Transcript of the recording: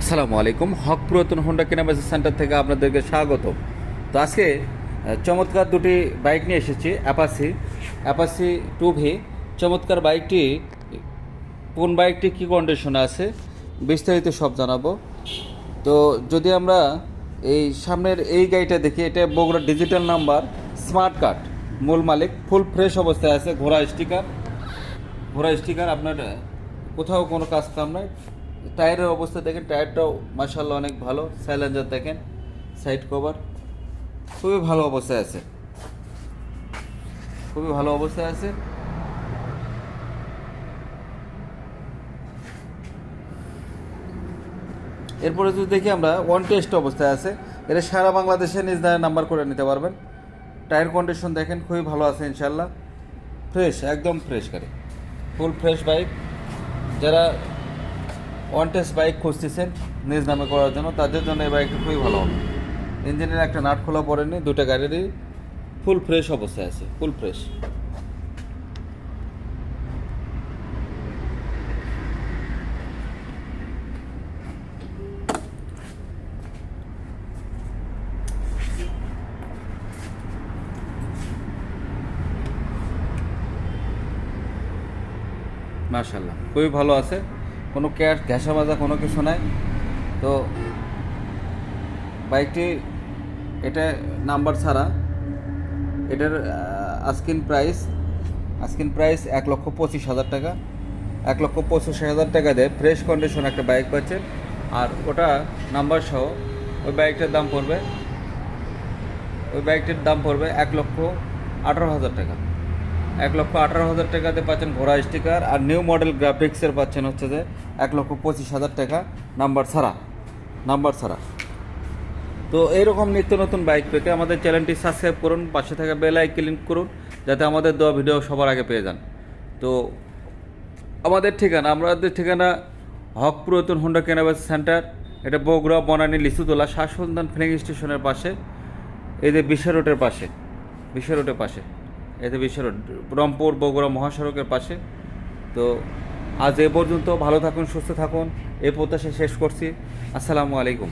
আসসালামু আলাইকুম। হক পুরাতন হোন্ডা কেনাবেচা সেন্টার থেকে আপনাদেরকে স্বাগত। তো আজকে চমৎকার দুটি বাইক নিয়ে এসেছি অ্যাপাসি অ্যাপাসি টু ভি চমৎকার বাইকটি, কোন বাইকটি, কী কন্ডিশনে আছে, বিস্তারিত সব জানাব। তো যদি আমরা এই সামনের এই গাড়িটা দেখি, এটা Bogura digital number smart card মূল মালিক ফুল ফ্রেশ অবস্থায় আছে, ঘোড়া স্টিকার ঘোড়া স্টিকার আপনার, কোথাও কোনো কাজ কাম নাই। টায়ারের অবস্থা দেখেন, টায়ারটাও মার্শাল্লাহ অনেক ভালো। সাইলেন্সার দেখেন সাইড কভার খুবই ভালো অবস্থায় আছে। খুবই ভালো অবস্থায় আছে। এরপরে যদি দেখি আমরা ওয়ান টেস্ট অবস্থায় আছে। এটা সারা বাংলাদেশে নিজ দাঁড়ে নাম্বার করে নিতে পারবেন। টায়ার কন্ডিশন দেখেন, খুবই ভালো আছে ইনশাল্লাহ ফ্রেশ একদম ফ্রেশ গাড়ি। ফুল ফ্রেশ বাইক যারা ওয়ান টেস্ট বাইক খুঁজতেছেন, নিজ নামে করার জন্য। তাদের জন্য এই বাইকটা খুবই ভালো হবে। ইঞ্জিনের একটা নাট খোলা পড়েনি দুটো গাড়িরই ফুল ফ্রেশ অবস্থায় আছে ফুল ফ্রেশ মার্শাল্লাহ খুবই ভালো আছে। কোনো ক্যাশ ঘেঁষা মাজা কোনো কিছু নাই। তো বাইকটি এটা নাম্বার ছাড়া এটার আস্কিন প্রাইস আস্কিন প্রাইস এক লক্ষ পঁচিশ হাজার টাকা। এক লক্ষ পঁচিশ হাজার টাকা দিয়ে ফ্রেশ কন্ডিশন একটা বাইক পাচ্ছেন। আর ওটা নাম্বার সহ ওই বাইকটার দাম পড়বে, ওই বাইকটির দাম পড়বে এক লক্ষ আঠারো হাজার টাকা। এক লক্ষ আঠারো হাজার টাকাতে পাচ্ছেন ঘোড়া স্টিকার আর নিউ মডেল গ্রাফিক্সের পাচ্ছেন হচ্ছে যে এক লক্ষ পঁচিশ হাজার টাকা নাম্বার ছাড়া নাম্বার ছাড়া। তো এইরকম নিত্য নতুন বাইক পেতে আমাদের চ্যানেলটি সাবস্ক্রাইব করুন, পাশে থাকা বেল আই ক্লিক করুন, যাতে আমাদের দেওয়া ভিডিও সবার আগে পেয়ে যান। তো আমাদের ঠিকানা আমাদের ঠিকানা হক পুরাতন হোন্ডা কেনাবেচা সেন্টার এটা বগুড়া, বনানী, লিচুতলা শাসনদান ফিলিং স্টেশনের পাশে যে বিশ্ব রোডের পাশে বিশ্ব রোডের পাশে। যে বিশ্ব রংপুর, বগুড়া মহাসড়কের পাশে। তো আজ এ পর্যন্ত ভালো থাকুন, সুস্থ থাকুন। এ প্রত্যাশা শেষ করছি। আসসালামু আলাইকুম।